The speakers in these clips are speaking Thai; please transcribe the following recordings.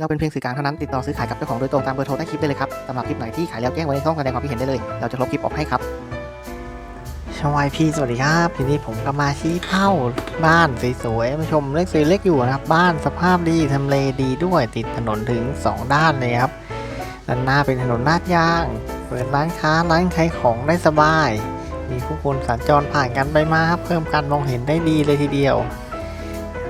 เราเป็นเพียงสื่อกลางเท่านั้นติดต่อซื้อขายกับเจ้าของโดยตรงตามเบอร์โทรใต้คลิปได้เลยครับสำหรับคลิปไหนที่ขายแล้วแจ้งไว้ในช่องแสดงความคิดเห็นได้เลย เราจะลบคลิปออกให้ครับชวายพี่สวัสดีครับทีนี้ผมก็มาชี้เป้าบ้านสวยๆมาชมเล็กสวยเล็กอยู่นะครับ บ้านสภาพดีทำเลดีด้วยติดถนนถึง 2 ด้านเลยครับด้านหน้าเป็นถนนลาดยาง เปิดร้านค้าร้านขายของได้สบาย มีผู้คนสัญจรผ่านกันไปมาครับเพิ่มการมองเห็นได้ดีเลยทีเดียว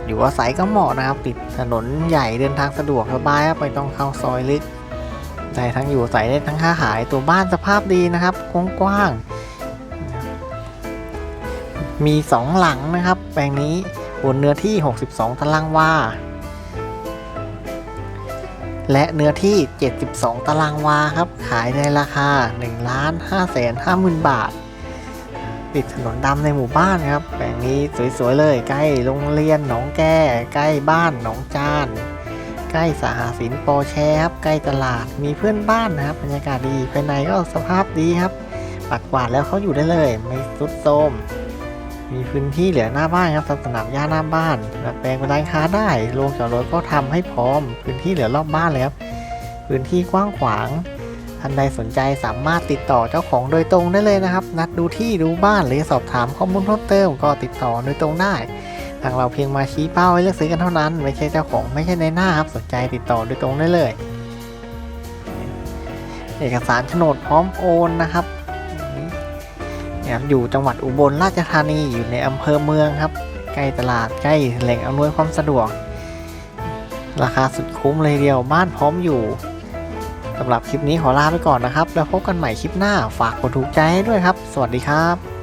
อยู่อาศัยก็เหมาะนะครับ ติดถนนใหญ่เดินทางสะดวกสบายครับไม่ต้องเข้าซอยลึกได้ทั้งอยู่อาศัยได้ทั้งค้าขายตัวบ้านสภาพดีนะครับกว้างๆมีสองหลังนะครับ แปลงนี้บนเนื้อที่ 62 ตารางวาและเนื้อที่ 72 ตารางวาครับ ขายในราคา1ล้าน5แสน5หมื่นบาท ติดถนนดำในหมู่บ้านครับแปลงนี้สวยๆเลย ใกล้โรงเรียนหนองแก้ใกล้บ้านหนองจาน ใกล้สาหสินปอแชครับใกล้ตลาดมีเพื่อนบ้านนะครับบรรยากาศดีภายในก็สภาพดีครับ ปัดกวาดแล้วเขาอยู่ได้เลย ไม่สุดโทรมมีพื้นที่เหลือหน้าบ้านครับสนามหญ้าหน้าบ้านแปลงเป็นร้านค้าได้โรงจอดรถก็ทำให้พร้อม พื้นที่เหลือรอบบ้านเลยครับพื้นที่กว้างขวาง ท่านใดสนใจสามารถติดต่อเจ้าของโดยตรงได้เลยนะครับ นัดดูที่ดูบ้านหรือสอบถามข้อมูลเพิ่มเติมก็ติดต่อโดยตรงได้ ทางเราเพียงมาชี้เป้าให้เลือกซื้อกันเท่านั้นไม่ใช่เจ้าของไม่ใช่ในหน้าครับสนใจติดต่อโดยตรงได้เลย เอกสารโฉนดพร้อมโอนนะครับเนี่ยครับอยู่จังหวัดอุบลราชธานีอยู่ในอำเภอเมืองครับ ใกล้ตลาดใกล้แหล่งอำนวยความสะดวก ราคาสุดคุ้มเลยเดียวบ้านพร้อมอยู่ สำหรับคลิปนี้ขอลาไปก่อนนะครับ แล้วพบกันใหม่คลิปหน้าฝากกดถูกใจให้ด้วยครับ สวัสดีครับ